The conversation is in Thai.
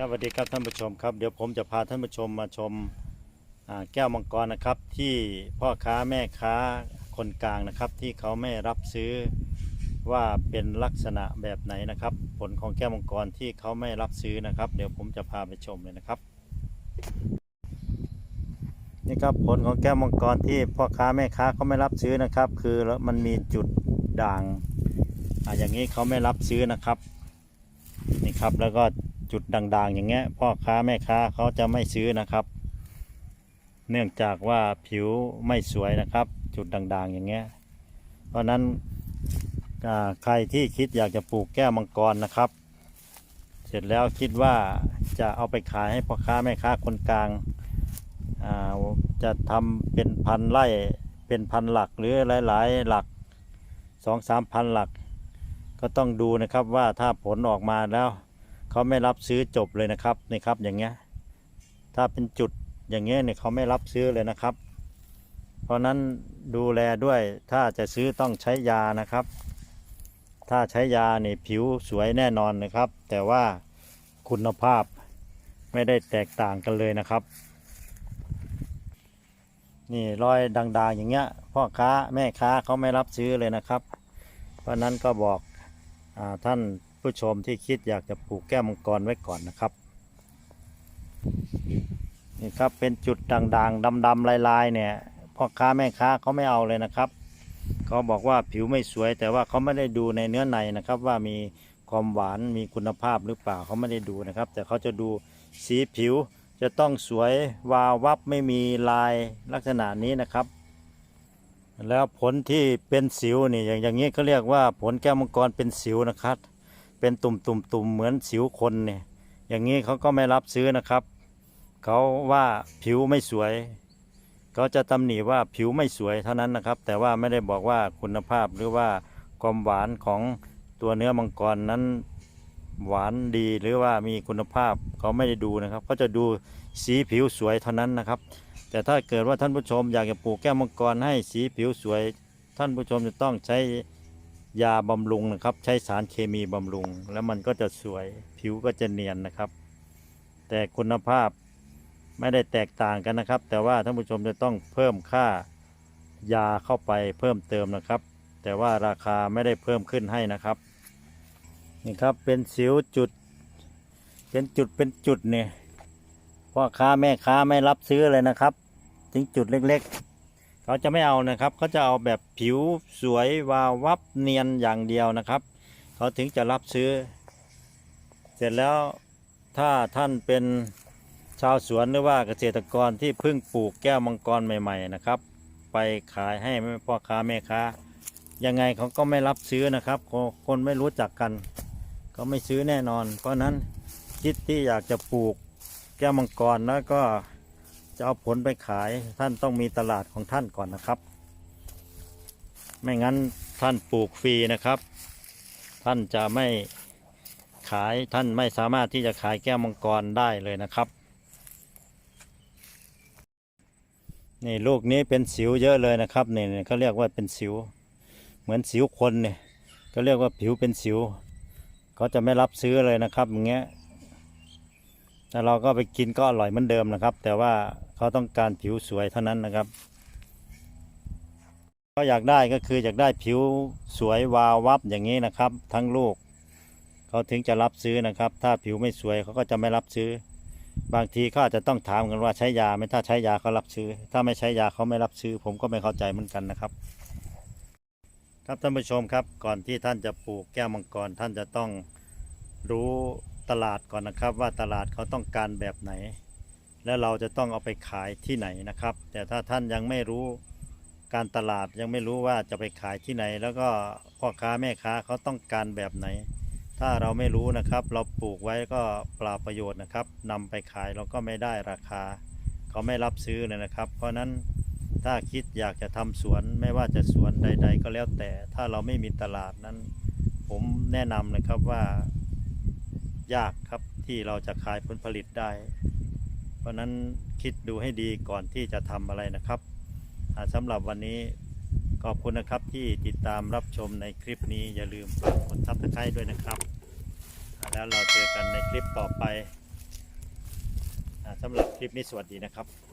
ครับสวัสดีครับท่านผู้ชมครับเดี๋ยวผมจะพาท่านผู้ชมมาชมาแก้วมังกรนะครับที่พ่อค้าแม่ค้าคนกลางนะครับ ที่เขาไม่รับซื้อว่าเป็นลักษณะแบบไหนนะครับ ผลของแก้วมังกรที่เขาไม่รับซื้อนะครับ เดี๋ยวผมจะพาไปชมเลยนะครับ นี่ครับผลของแก้วมังกรที่พ่อค้าแม่ค้าเขาไม่รับซื้อนะครับ คือมันมีจุดด่างอาอย่างนี้เขาไม่รับซื้อนะครับ นี่ครับแล้วก็จุดด่างๆ อย่างเงี้ยพ่อค้าแม่ค้าเขาจะไม่ซื้อนะครับ เนื่องจากว่าผิวไม่สวยนะครับ จุดด่างๆ อย่างเงี้ยเพราะนั้นใครที่คิดอยากจะปลูกแก้วมังกรนะครับ เสร็จแล้วคิดว่าจะเอาไปขายให้พ่อค้าแม่ค้าคนกลางาจะทำเป็นพันไร่เป็นพันหลักหรือหลาย ๆ หลักสองสามพันหลัก ก็ต้องดูนะครับว่าถ้าผลออกมาแล้วเขาไม่รับซื้อจบเลยนะครับนี่ครับอย่างเงี้ยถ้าเป็นจุดอย่างเงี้ยเนี่ยเขาไม่รับซื้อเลยนะครับ เพราะนั้นดูแลด้วยถ้าจะซื้อต้องใช้ยานะครับ ถ้าใช้ยาเนี่ยผิวสวยแน่นอนนะครับ แต่ว่าคุณภาพไม่ได้แตกต่างกันเลยนะครับ นี่รอยด่างๆอย่างเงี้ยพ่อค้าแม่ค้าเขาไม่รับซื้อเลยนะครับ เพราะนั้นก็บอก ท่านผู้ชมที่คิดอยากจะปลูกแก้วมังกรไว้ก่อนนะครับ นี่ครับเป็นจุดด่างๆดำๆลายๆเนี่ยพ่อค้าแม่ค้าเขาไม่เอาเลยนะครับเขาบอกว่าผิวไม่สวย แต่ว่าเขาไม่ได้ดูในเนื้อในนะครับ ว่ามีความหวานมีคุณภาพหรือเปล่าเขาไม่ได้ดูนะครับ แต่เขาจะดูสีผิวจะต้องสวยวาววับไม่มีลายลักษณะนี้นะครับ แล้วผลที่เป็นสิวนี่อย่างอย่างนี้เขาเรียกว่าผลแก้วมังกรเป็นสิวนะครับ เป็นตุ่มตุ่มตุ่มเหมือนสิวคนเนี่ยอย่างนี้เขาก็ไม่รับซื้อนะครับ เขาว่าผิวไม่สวย เขาจะตำหนิว่าผิวไม่สวยเท่านั้นนะครับ แต่ว่าไม่ได้บอกว่าคุณภาพหรือว่าความหวานของตัวเนื้อมังกรนั้น หวานดีหรือว่ามีคุณภาพเขาไม่ได้ดูนะครับเขาจะดูสีผิวสวยเท่านั้นนะครับ แต่ถ้าเกิดว่าท่านผู้ชมอยากจะปลูกแก้วมังกรให้สีผิวสวย ท่านผู้ชมจะต้องใช้ยาบำรุงนะครับ ใช้สารเคมีบำรุง แล้วมันก็จะสวยผิวก็จะเนียนนะครับ แต่คุณภาพไม่ได้แตกต่างกันนะครับ แต่ว่าท่านผู้ชมจะต้องเพิ่มค่ายาเข้าไปเพิ่มเติมนะครับ แต่ว่าราคาไม่ได้เพิ่มขึ้นให้นะครับ นี่ครับเป็นสิวจุด เป็นจุดเป็นจุดเนี่ยพ่อค้าแม่ค้าไม่รับซื้อเลยนะครับ ถึงจุดเล็กๆ เขาจะไม่เอานะครับเขาจะเอาแบบผิวสวยวาววับเนียนอย่างเดียวนะครับ เขาถึงจะรับซื้อ เสร็จแล้วถ้าท่านเป็นชาวสวนหรือว่าเกษตรกรที่เพิ่งปลูกแก้วมังกรใหม่ ๆนะครับ ไปขายให้พ่อค้าแม่ค้ายังไงเขาก็ไม่รับซื้อนะครับ คนคนไม่รู้จักกัน ก็ไม่ซื้อแน่นอน เพราะนั้นคิดที่อยากจะปลูกแก้วมังกรแล้วก็จะเอาผลไปขายท่านต้องมีตลาดของท่านก่อนนะครับ ไม่งั้นท่านปลูกฟรีนะครับ ท่านจะไม่ขายท่านไม่สามารถที่จะขายแก้วมังกรได้เลยนะครับนี่ลูกนี้เป็นสิวเยอะเลยนะครับนี่นี่เขาเรียกว่าเป็นสิว เหมือนสิวคนเนี่ยก็เรียกว่าผิวเป็นสิว เขาจะไม่รับซื้อเลยนะครับอย่างเงี้ยแต่เราก็ไปกินก็อร่อยเหมือนเดิมนะครับ แต่ว่าเขาต้องการผิวสวยเท่านั้นนะครับก็อยากได้ก็คืออยากได้ผิวสวยวาววับอย่างนี้นะครับ ทั้งลูกเขาถึงจะรับซื้อนะครับ ถ้าผิวไม่สวยเขาก็จะไม่รับซื้อ บางทีเขาอาจจะต้องถามกันว่าใช้ยาไหมถ้าใช้ยาเขารับซื้อ ถ้าไม่ใช้ยาเขาไม่รับซื้อ ผมก็ไม่เข้าใจเหมือนกันนะครับ ครับท่านผู้ชมครับก่อนที่ท่านจะปลูกแก้วมังกรท่านจะต้องรู้ตลาดก่อนนะครับ ว่าตลาดเขาต้องการแบบไหน และเราจะต้องเอาไปขายที่ไหนนะครับ แต่ถ้าท่านยังไม่รู้การตลาดยังไม่รู้ว่าจะไปขายที่ไหน แล้วก็พ่อค้าแม่ค้าเขาต้องการแบบไหน ถ้าเราไม่รู้นะครับ เราปลูกไว้ก็เปล่าประโยชน์นะครับนำไปขายเราก็ไม่ได้ราคา เขาไม่รับซื้อเลยนะครับ เพราะฉะนั้น ถ้าคิดอยากจะทำสวนไม่ว่าจะสวนใด ๆ ก็แล้วแต่ถ้าเราไม่มีตลาดนั้น ผมแนะนำเลยครับว่า ยากครับที่เราจะขายผลผลิตได้ เพราะฉะนั้นคิดดูให้ดีก่อนที่จะทำอะไรนะครับอ่าสำหรับวันนี้ขอบคุณนะครับที่ติดตามรับชมในคลิปนี้อย่าลืมฝากกดซับสไครต์ด้วยนะครับ แล้วเราเจอกันในคลิปต่อไปสสำหรับคลิปนี้สวัสดีนะครับ